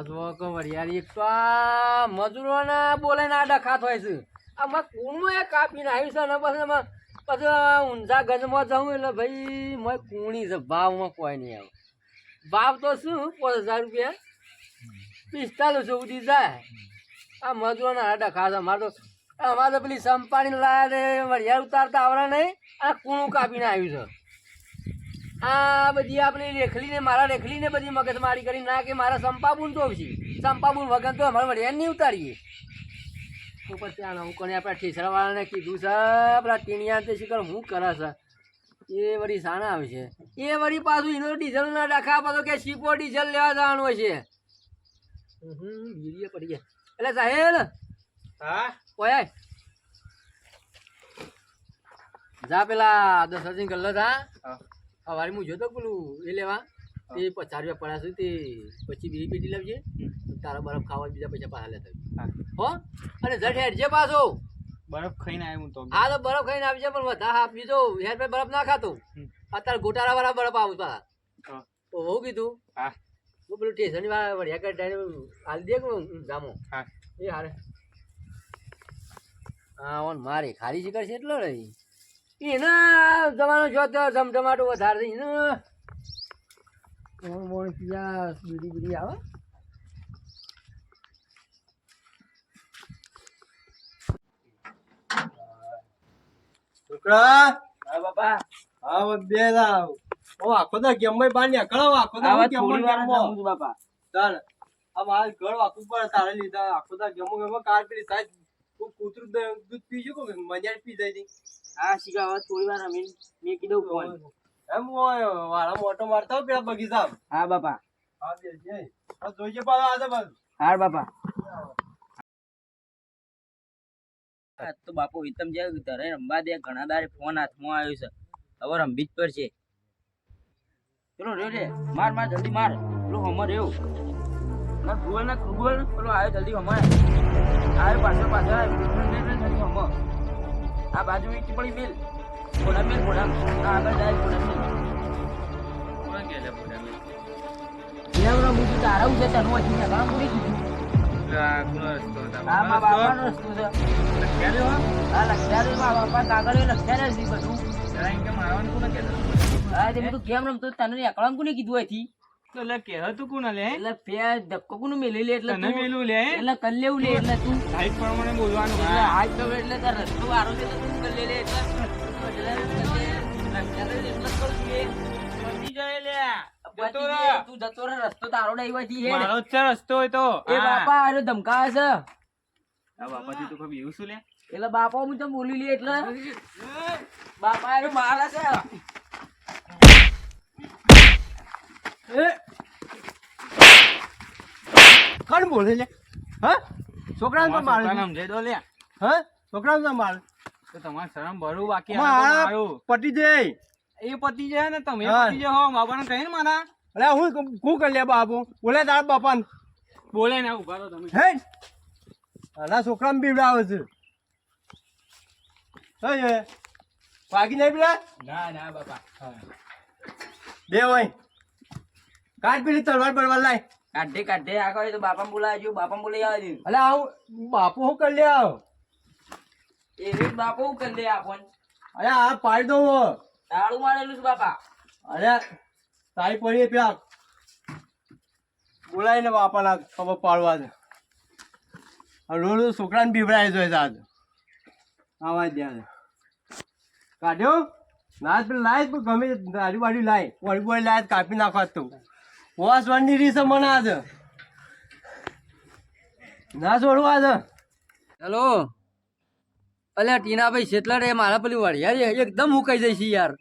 આ જો કે વરિયાળી એક તો આ મજૂરોના બોલાઈને ના ડખાત હોય છે. આમાં કૂણું એ કાપીને આવ્યું છે ને પછી પછી ઊંઝા ગંજમાં જાઉં એટલે ભાઈ મેં કૂણી છે, ભાવમાં કોઈ નહીં આવે. ભાવ તો શું? પાંચ હજાર રૂપિયા. પિસ્તાલીસો સુધી જાય. આ મજૂરોના આ ડખા છે. અમારે તો અમારે તો પેલી સંપાણી લાયા વરિયાળ ઉતારતા આવડા નહીં. આ કૂણું કાપીને આવ્યું છે. આ બધી આપણી રેખલી ને મારા રેખલી ને બધી મગજમારી કરી ના કે મારા સંપાબુન તો છે સંપાબુન વગર તો અમારે વડિયા નહીં ઉતારીએ. તો પછી આ હું કોને આપણા ઠેસરાવાળાને કીધું છે આપણા ટીણિયા તે શીખર હું કરે છે એ વળી સાણા આવે છે એ વળી પાછું એનો ડીઝલ ના ડખા પાછો કે શીપો ડીઝલ લેવા જવાનું હોય છે. પડી ગયા. એટલે સાહેબ હા? ઓય જા પેલા દસ હજી ગલ્લો જા હા. સવારે હું જોતો પેલું એ લેવા તે પચાસ રૂપિયા પડ્યા સુધી તે પછી બીજી પેટી લાવજે. તારા બરફ ખાવા બીજા પૈસા પાછા લેતા હો. અને જટ હેડજે પાછો. બરફ ખાઈને આવ્યો હું તો હા તો બરફ ખાઈને આવજે પણ વધારે આપી દો હેર પર બરફ ના ખાતો. અત્યારે ગોટાળા વાળા બરફ આવું પાછા. તો હું કીધું હા. હું પેલું ટેશન વાળા વળ્યા કરી હાલ દે જામો? હા. એ હારે. હા ઓન મારે ખાલી શિકાર છે એટલો રહી એના જવાનો છો તો ધમધમાટો વધારે એને કોણ કોણ પીયા બીડી બીડી આવે. છોકરા હા બાપા. હા બે લાવ. ઓ આખો તો ગેમમાં બાર નીકળો આખો તો ગેમમાં બાપા. ચાલ આ મારે ઘર વાકું પર તારે લીધા. આખો તો ગેમો ગેમો કાર પેલી સાહેબ કૂતરું દૂધ પીજો કે મજા પી જાય છે હા શીખા થોડી વાર રમીને મેં કીધું ફોન એમ હોય વાળા મોટો મારતા પેલા બગીચા હા બાપા. હા બે છે. જોઈજે પાછો આજે બાજુ. હા બાપા. તો બાપુ હિતમ જે ઘરે રમવા દે ઘણા દારે ફોન હાથમાં આવ્યો છે. હવે રમવી જ પડશે. પેલો રહ્યો રે માર માર જલ્દી માર. પેલો હમર એવું ના ગૂગલ ના ગુગલ પેલો આવ્યો જલ્દી હમર આવ્યો પાછળ પાછળ જલ્દી હમર આ બાજુ ઈટી પડી મિલ. ઘોડા મિલ ઘોડા આ આગળ જાય ઘોડા મિલ. કોણ કે લે ઘોડા મેલ? લેવડા મુજી તારા ઉજે તનો હતી ને કામ પૂરી કીધું આ બાપાનો રસ્તો છે. આ માં બાપા કાગળે લખ્યારેલ છે બધું. આ તે બધું કેમ રમતો? તને એકલામ કોને કીધું અહીંથી? એટલે ફે ધક્કો કોનું મેલી લે એટલે તું એટલે કર લેવું લે એટલે તું એટલે હાથ એટલે તાર રસ્તો વારો છે તો તું કર લે લે એટલે એટલે લખ્યારેલ એટલે જ કરું છું તું. જતો લે તારો આરે એટલે બાપા હું તો બોલી લે એટલે. બાપા મારે છે. કોણ બોલે લે? હા? છોકરાને તો મારે હા? છોકરાને તો મારે. મારા પટી જાય એ પતિ છે ને તમે પતિ પતિ હો બાબાને કહે ને મારા. અરે હું શું કરી લે બાપુ બોલે તારા બાપાને. બોલે ને ઊભા રહો તમે. હે? અલા છોકરા ને બીવડાવે છે. હે વાગી નહીં પેલા? ના ના બાપા. બે હોય. કાટ પેલી તલવાર બળવાર લાય. કાઢે કાઢે આ કહે તો બાપા બોલાવજો બાપા બોલાવી આવજો અલે આવું બાપુ શું કરી લે આવ? એવી બાપુ હું કરી લે આ ફોન. અરે આ પાડી હો. તાળું મારેલું છે બાપા. અરે તારી પડી પેલા. બોલાવીને બાપાના ખબર પાડવા દે. રોડ છોકરાને બીવડાય જોઈએ આજ આવા ધ્યાન કાઢ્યો? ના પેલા લાય ગમે આજુબાજુ લાય. વળી વળી લાય કાપી નાખવા તું. વાસ વાળની રીસે મને આજ. ના છોડવા છે હેલો. અલ્યા, ટીનાભાઈ શેતલા રે, મારા પેલી વાળી યાર એકદમ મુકાઈ જઈશ છે યાર.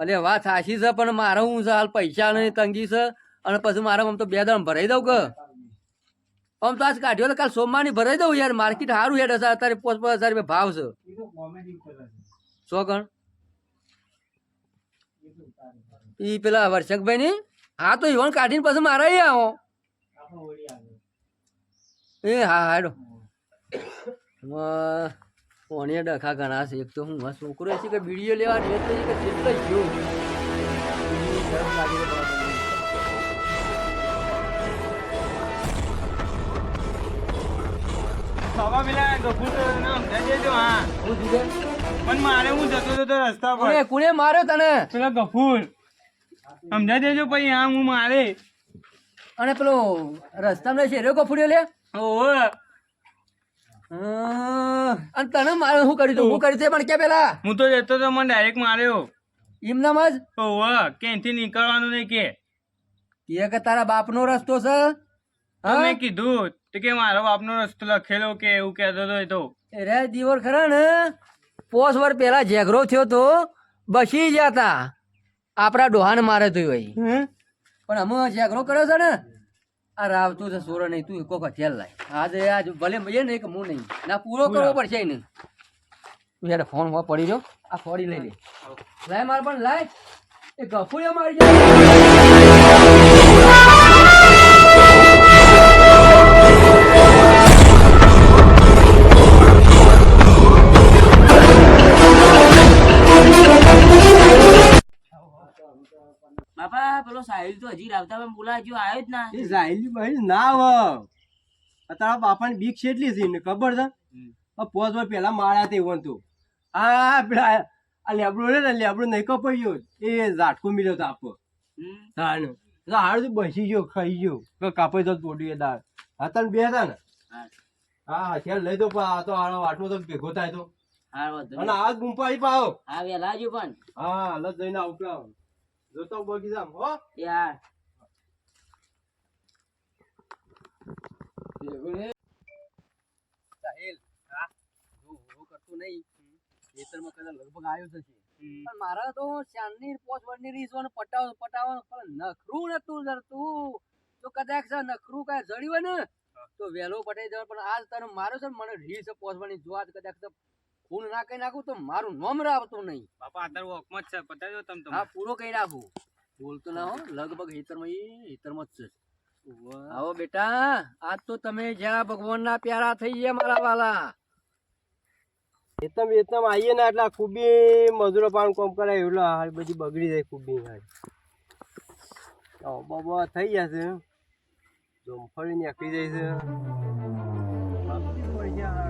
અલે વાત સાચી છે, પણ મારે હું છે, હાલ પૈસા નહીં, તંગી છે, અને પછી મારે આમ તો બે દમ ભરાઈ દઉં કે? આમ તો આજ કાઢ્યો, કાલ સોમવારની ભરાઈ દઉં યાર, માર્કેટ સારું હેડ હશે અત્યારે પાંચ પાંચ હજાર રૂપિયા ભાવ છે. સો ગણ? એ પેલા વર્ષકભાઈ ની? હા તો યોન કાઢીને પછી મારા આવો. એ હા હાડો. પોણીએ ડખા ઘણા છે. એક તો હું છોકરો છે કે બીડીઓ લેવા રે તો કે જેટલો જીવ બાબા મારે હું જતો તો રસ્તા પર. કુણે માર્યો તને? પેલા ગફુર સમજાઈ દેજો પછી આમ હું મારે. અને પેલો રસ્તામાં શેરો કફુડ્યો લે ઓવે. અને તને મારે શું કરી તું? હું કરી તે પણ કે પેલા. હું તો જતો તો મને ડાયરેક્ટ માર્યો. એમનામ જ? ઓવે ક્યાંથી નીકળવાનું નહીં કે? કે કે તારા બાપનો રસ્તો છે? હા મેં કીધું તો કે મારો બાપનો રસ્તો લખેલો કે એવું કહેતો હતો એ તો. રે દીવર ખરા ને? પોસ વર પેલા ઝેઘરો થયો તો બસી જતા. આપણા ડોહાને મારે તો હોય. પણ અમે ઝઘડો કર્યો છે ને આ રાવ તું છે સોરો નહીં તું કોક હથિયાર લાય. આજે આજ ભલે મજે નહીં કે હું નહીં. ના પૂરો કરવો પડશે ને તું યાર ફોનમાં પડી રહ્યો. આ ફોડી લઈ લે. લાય માર પણ લાય. એ ગફુડિયા મારી જાય. પેલો સાહિલ તો હજી રાવતા બોલાજો આવ્યો જ ના. એ જાહેલી બહેરી ના વ આ તારા બાપાની બીક છેટલી છે એને ખબર છે? આ પોસ વાર પેલા માળા તે. વન આ પેલા આ લેબડો રે ને લેબડો નહીં કપાઈ ગયો એ ઝાટકો મિલ્યો તો આપો. તાણ. હાડ તો બસી ગયો ખાઈ ગયો. કાપાઈ તો પોડી એ દાળ. હા તને બે હતા ને? હા. હા હથિયાર લઈ દો પણ આ તો આનો વાટમાં તો ભેગો થાય તો. હા વાંધો અને આ ગુંપાઈ પાવ હા વેલા આવજો પણ. હા હાલત જઈને આવતા જોતો બગીચામાં હો? યાર. સાહેલ હા? જો હું કરતો નહીં ખેતરમાં કદાચ લગભગ આવ્યો છે. પણ મારા તો ચાંદની પોચ વરની રીસ ને પટાવ પટાવ પણ નખરું નતું જરતું. તો કદાચ છે નખરું કાંઈ જડ્યું હોય ને તો વહેલો પટાઈ જવા પણ આજ તને માર્યો છે ને મને રીસ પોચવાની જોવા આજ કદાચ તો ખૂન ના કઈ નાખું તો મારું નોમ આવતું નહીં. બાપા અત્યારે હકમત છે. પતાવી દો તમે હા પૂરો કઈ નાખું બોલતો ના હો લગભગ હેતરમાં એ હેતરમાં જ છે. આવો બેટા આજ તો તમે જ્યાં ભગવાનના પ્યારા થઈ ગયા મારા વાલા. એતમ એતમ આવીએ ને એટલા ખૂબી મજૂરો પાણ કોમ કરાય એટલે હાલ બધી બગડી જાય ખૂબી હાલ. બાબા થઈ જશે જોમફળી નીકળી જાય છે.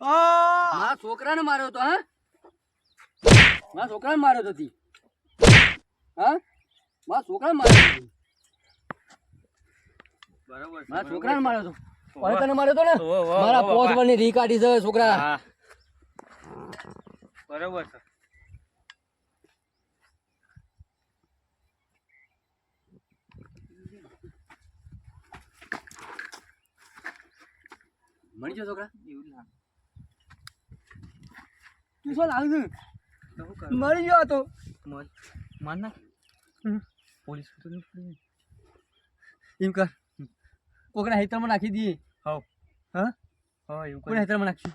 આ! મારા છોકરાને માર્યો તો હા? મારા છોકરાને માર્યો તો તી. હા? મારા છોકરાને માર્યો તી. મારા બરોબર છોકરાને માર્યો તો. ઓય તને માર્યો તો ને? મારા પોત બાપા. વરની રી કાઢી છે છોકરા. બરોબર છે. મળી ગયો છોકરા એવું લાગે તું શું લાગે છે? મળી ગયો તો. માર ના પોલીસ તો એમ કર કોકના હેતરમાં નાખી દઈએ હઉ. હા હા, એવું કોના કરી. હેતરમાં નાખશું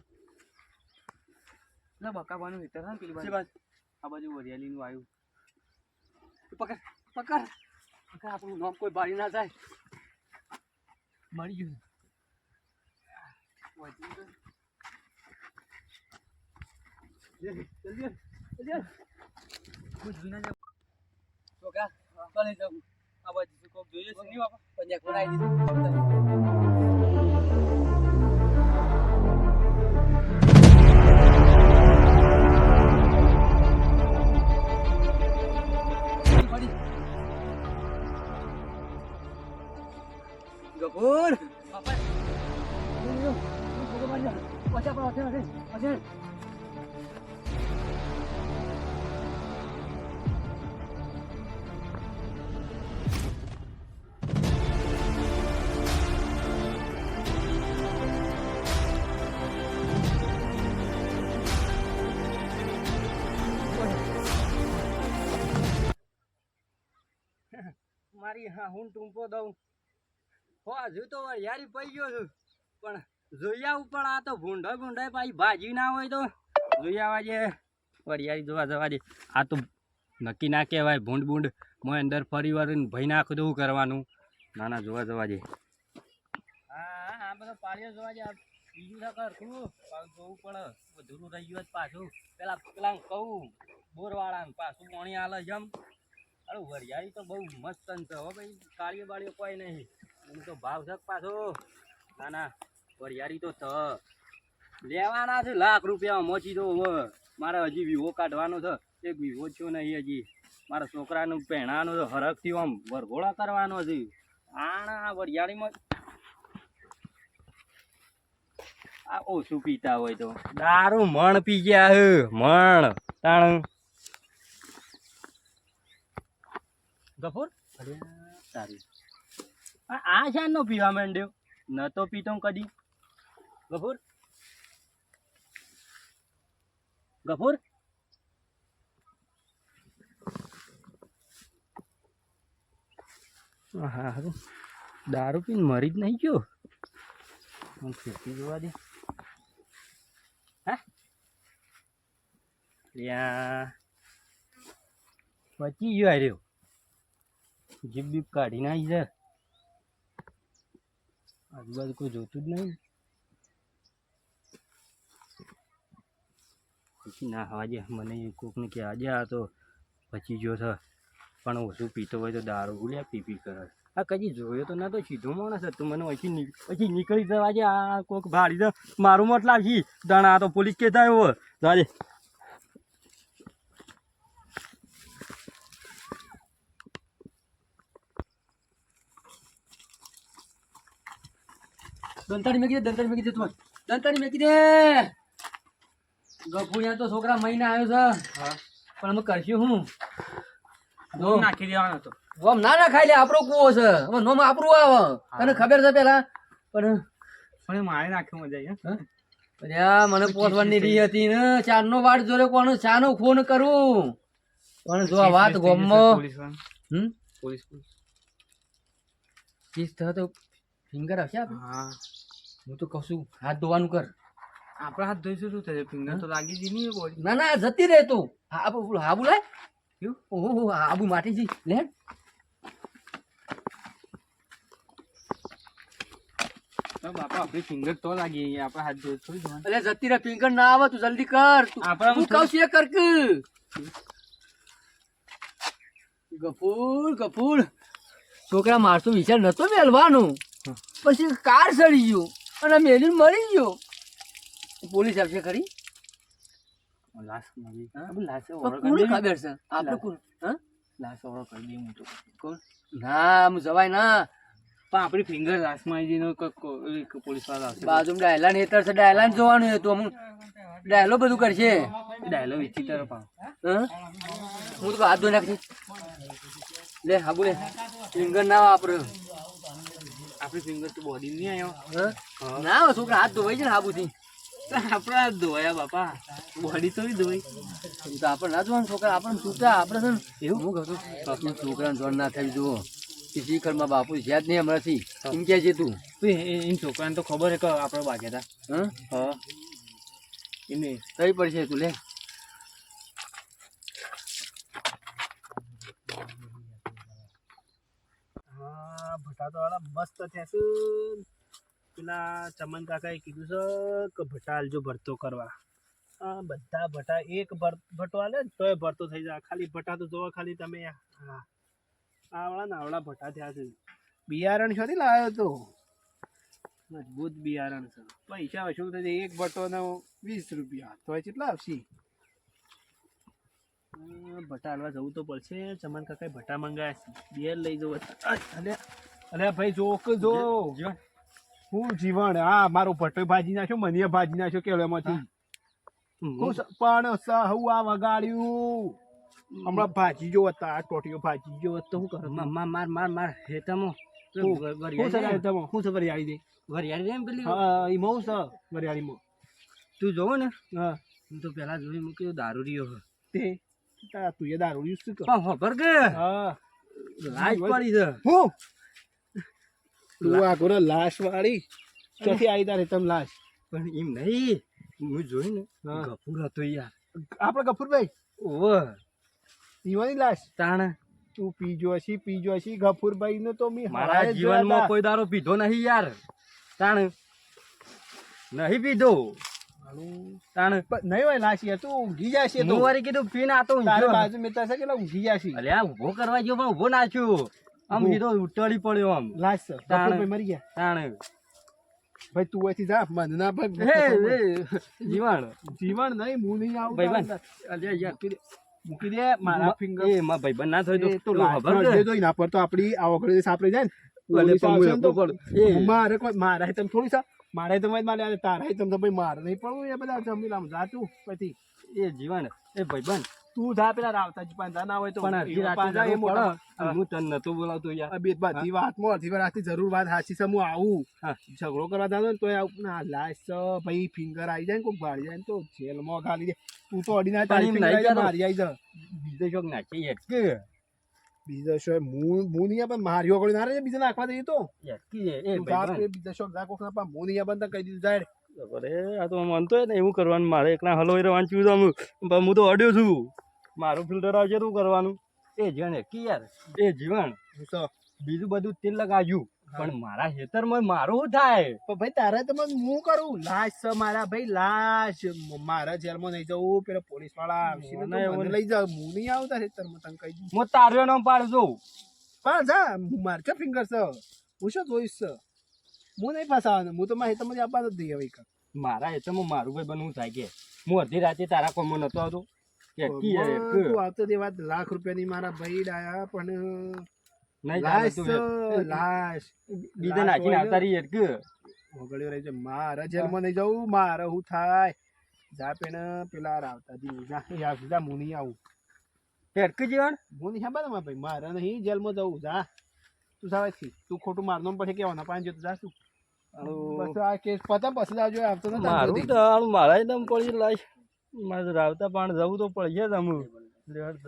ના, બકાવાનું હેતર હા પેલી બાજુ. આ બાજુ વરિયાળીનું આવ્યું. પકડ પકડ પકડ આપણું નામ કોઈ બાળી ના જાય મળી ગયું જલ્દી જલ્દી જલ્દી પૂછ્યું ના જાવ. છોકરા ચાલે જાવ આ બાજુ કોક જોઈએ છે નહીં બાપા? પંજા ખોરાઈ દીધું ગફુર મારી હા હું ટૂંપો દઉં. હો હજુ તો યારી પડી ગયો છું. પણ જોયા ઉપર આ તો ભૂંડો ભૂંડો પાછી ભાજી ના હોય તો જોઈ આવવા જે વરિયાળી જોવા જવા દે. આ તો નક્કી ના કહેવાય, ભૂંડ ભૂંડ મોય અંદર ફરી વાર ભાઈ નાખું તો કરવાનું? ના ના, જોવા જવા દે. હા હા બધો પાળીઓ જોવા દે. બીજું ના કર જોવું પડે. બધું રહી ગયું પાછું. પેલા પેલા કહું બોરવાળા પાછું પાણી આલે જમ અરે વરિયાળી તો બહુ મસ્ત છે હો ભાઈ. કાળીઓ બાળીઓ કોઈ નહીં. એમ તો ભાવ છે પાછો. ના ના. વરિયાળી તો થ. લેવાના છે લાખ રૂપિયા મોચી તો મારે હજી વિવો કાઢવાનો છે. એક વિવો છો નહીં હજી. મારા છોકરાનું પહેણાનું છે હરખથી આમ વરઘોડા કરવાનો છે. આણા વરિયાળીમાં. આ ઓછું પીતા હોય તો. દારૂ મણ પી ગયા હે. મણ, તાણ. ગફુર? આ આ શાનો પીવા માંડ્યો. ન તો પીતો કદી. ગફુર? ગફુર? હા દારૂ પીને મરી જ નહીં ગયો? હું ફેંકી જોવા દે. હા? બચી ગયો હાર્યો જીપ બીપ કાઢી નાખી છે. આજુબાજુ કોઈ જોતું જ નહીં. પછી ના આજે મને કોકને કે આજે આ તો પછી જો પણ ઓછું પીતો હોય તો દારૂ ભૂલ્યા પી પી કરે. આ કદી જોયો તો ના, તો સીધો માણસ હતો. મને પછી પછી નીકળી જવા આજે આ કોક ભાડી દે મારું મત લાગી. દાણા આ તો પોલીસ કહેતા આવ્યો જાજે દંતાની મેકી દે દંતાની મેકી દે તું. દંતાની મેકી દે. ગફુરિયા તો છોકરા મહિના આવ્યો છે. પણ અમે કરશું હું? નાખી દેવાનો તો ઓમ ના ના ખાઈ લે આપણો કુવો છે. હવે નોમ આપણું આવે. તને ખબર છે પેલા? પણ પણ મારે નાખ્યો મજા આ મને પોસવાની રી હતી ને. ચાર નો વાટ જોડે કોણ? ચાનો ફોન કરું. પણ જો આ વાત ગોમો હમ? Police police. કિસ થયો તો ફિંગર આવશે હા. હું તો કહું છું હાથ ધોવાનું કર. આપણે હાથ ધોઈશું શું થશે ફિંગર તો લાગી જ નહીં બોડી ના ના જતી રહે તું. હાબુ હાબુ લાય ઓહો હાબુ માટી જી લે. બાપા આપણી ફિંગર તો લાગી આપણા હાથ ધોઈ થોડી. જતી રહે ફિંગર ના આવે તું જલ્દી કર. તું આમ કહું છું એ કર કે ગફૂર ગફૂર. છોકરા મારતો વિચાર નતો મેલવાનો પછી કાર સડી ગયો અને મેલી મરી ગયો. પોલીસ આવશે ખરી? લાશ મળી. લાશ. ખબર છે? આપણે કોણ હા? લાશ ઓળખ કરી દે હું તો. કોણ? ના જવાય ના. પણ આપણી ફિંગર લાશમાં આવી જઈને પોલીસવાળા આવશે. બાજુમાં ડાયલાન હેતર છે જોવાનું હતું અમુક. ડાયલો બધું કરશે. ડાયલોગ વેચી તરફ હા? હું તો હાથ ધોઈ નાખી લે હાબુ લે. ફિંગર ના વાપરો. આપણી ફિંગર તો બોડી નહીં આવ્યો? ના છોકરા હાથ ધોવાય છે ને હાબુથી. આપણે ધોયા બાપા. બોડી તો ધોઈ. તો આપણે ના જોવાનું છોકરા આપણને છૂટા આપણે છે ને એવું. હું કહું છું છોકરાને જોડ ના થઈ જુઓ. કે બાપુ છે જ નહીં હમણાંથી. એમ કે છે તું. તો એ એ છોકરાને તો ખબર છે કે આપણે બાકી હતા. હા? હા. એને કઈ પડશે તું લે. હા ભટા તો વાળા મસ્ત થયા છે. પેલા ચમન કાકાએ કીધું છે કે ભટા આલજો ભરતો કરવા. હા બધા ભટા એક ભટો ભટ્ટો આલે ને તોય ભરતો થઈ જાય. ખાલી ભટા તો જોવા ખાલી તમે. હા. આવડા નાવડા ભટા થયા છે. બિયારણ શોથી લાવ્યો તો. મજબૂત બિયારણ છે. પૈસા શું થશે એક ભટ્ટોનો વીસ રૂપિયા. તો કેટલા આવશે? ભટા હાલવા જવું તો પડશે. ચમન કાકાએ ભટા મંગાયા છે. બિયર લઈ જવું અલે અલે ભાઈ જો કે જો. હું જીવન? હા મારો ભટ્ટો ભાજી નાખ્યો મને ભાજી નાખ્યો કેળામાંથી હું. પણ સહુ આ વગાડ્યું. હમણાં ભાજી જો હતા આ ટોટીઓ ભાજી જો તો શું કરો? માર માર માર માર હેતમો. સગાઈ તમે શું છે વરિયાળી દે વરિયાળી એમ? પેલી? હા એમાં હું છે વરિયાળીમાં તું જોવો ને. હા. હું તો પેલા જોઈ મૂક્યો દારૂ રહ્યો તે તું એ દારૂ શું કર? ખબર કે? હા. લાઈટ પડી છે. હું? તું આ ગોરા લાશ વાળી? ચોથી આવી તારે તમ લાશ? પણ એમ નહીં હું જોઈ ને ગફુર હતો યાર. આપણે ગફુરભાઈ? ઓ ઈવાની લાશ? તાણે. તું પીજો હશી પીજો હશી ગફુરભાઈ ને તો મી મારા જીવનમાં કોઈ દારો પીધો નહીં યાર. તાણ. નહીં પીધો. તાણ. નહીં હોય લાશ તું ઊંઘી હું તો. વળી કીધું પીન આ તો તારે બાજુ મિત્ર છે કેટલા ઊંઘી છે અલ્યા ઊભો કરવા ગયો પણ ઊભો નાખ્યો આમ. કીધો ઉટળી પડ્યો આમ. લાસ્ટ છે. મરી ગયા. તાણ. ભાઈ તું અહીંથી જા. મને ના ભાઈ જીવાણ. જીવન નહીં હું નહીં આવું. ભાઈ. અલ્યા યાર મૂકી દે. મારા ફિંગર એ માં ભાઈબંધ ના થાય તો તો ખબર? દે તો ના પર તો આપડી આ વખતે સાપરે જાય ને. મારે કોઈ મારા તમે થોડી સા. મારે તમે મારે તારા તમે તો ભાઈ મારે નહીં પડવું એ બધા જમીલામ જાતું પછી. એ જીવન એ ભાઈબંધ. તું જા પેલા રાવતાજી પાંજા ના હોય તો પણ હું તન નતો બોલાવતો યાર. બે બધી વાતમાં અડધી વાર રાતે જરૂર વાત હાચી છે હું આવું. ઝઘડો કરવા દાદો ને તો ના લાશ ભાઈ ફિંગર આવી જાય ને કોઈ ભાડી જાય ને તો જેલમાં ખાલી દે તું તો અડી ના. મારી આવી જાય. બીજો શોખ નાખી યટકે બીજો શો હું હું નહીં પણ માર્યો ગળી ના રે બીજા નાખવા દઈએ તો. જા. બીજા શોખ જા કોક ના પા હું નહીં બંધ કહી દીધું જાય અરે આ તો માનતો હોય ને એવું કરવાનું મારે એકલા હલવાઈ રહેવાનું છું તો હું તો અડ્યો છું. મારું ફિલ્ટર આવશે શું કરવાનું. એ જણે કી યાર. એ જીવન. બીજું બધું તેલ લગાવ્યું. પણ મારા ખેતરમાં મારું થાય? પણ ભાઈ તારે તો મને હું કરું? લાશ છે મારા ભાઈ લાશ. મારા જેલમાં નહીં જવું પેલા પોલીસવાળા મને લઈ જાવ હું નહીં આવતા ખેતરમાં તને કહી હું તાર્યો નામ પાડજો પાડ જા માર કે ફિંગર છે હું શું જોઈશ? છે હું નહીં ફસાવાનો હું તો મારા તમને આપવાનો જ નહીં હવે. મારા હેતમાં મારું ભાઈ બનવું થાય કે. હું અડધી રાતે તારા કોમમાં નતો આવતો. યાર આવતો તે વાત લાખ રૂપિયાની મારા ભાઈ ડાયા પણ લાશ તું લાશ. બીજે નાખીને આવતા રહી યટકે. ઓગળ્યો રહી છે મારા જેલમાં નહીં જવું મારે હું થાય. જા પેને પેલા રાવતાજી જા જા હું નહીં આવું. યટકે જીવન? હું નહીં સાંભળે ભાઈ. મારે નહીં જેલમાં જવું. જા. તું સાવે તું ખોટું મારનો પછી કેવાના પાંચ જો જા તું બસ આ કેસ પતા પછી આવજો આવતો ને મારું તો મારા દમ પડી લાશ મારે રાવતા પણ જવું તો પડશે જ અમુક લેવડ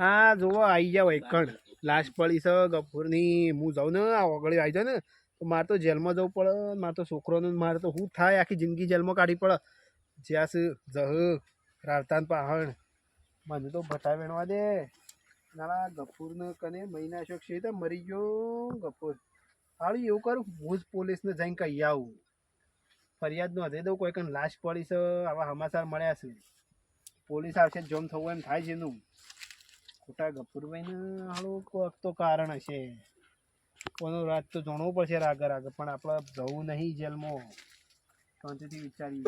આ જોવો આવી જાવ એકણ લાશ પડી છે ગફુરની. હું જાઉં ને આ ઓગળી આવી જાય ને તો મારે તો જેલમાં જવું પડે. મારે તો છોકરોને મારે તો શું થાય આખી જિંદગી જેલમાં કાઢી પડે. જ્યાં જહ રાવતાન પહાણ. મને તો ભટા વેણવા દે. નાના ગફૂરને કને મહિના શોખ છે તો મરી ગયો ગફુર. હાળી એવું કરું હું જ પોલીસને જઈને કહી આવું. ફરિયાદ નોંધી દઉં કોઈ લાસ્ટ છે, આવા સમાચાર મળ્યા છે. પોલીસ આવશે જોમ થવું એમ થાય છે એનું. ખોટા ગફુરભાઈને હાળું કોઈક તો કારણ હશે. કોનો રાત તો જાણવું પડશે આગળ આગળ પણ આપણે જવું નહીં જેલમાં. શાંતિથી વિચારીએ.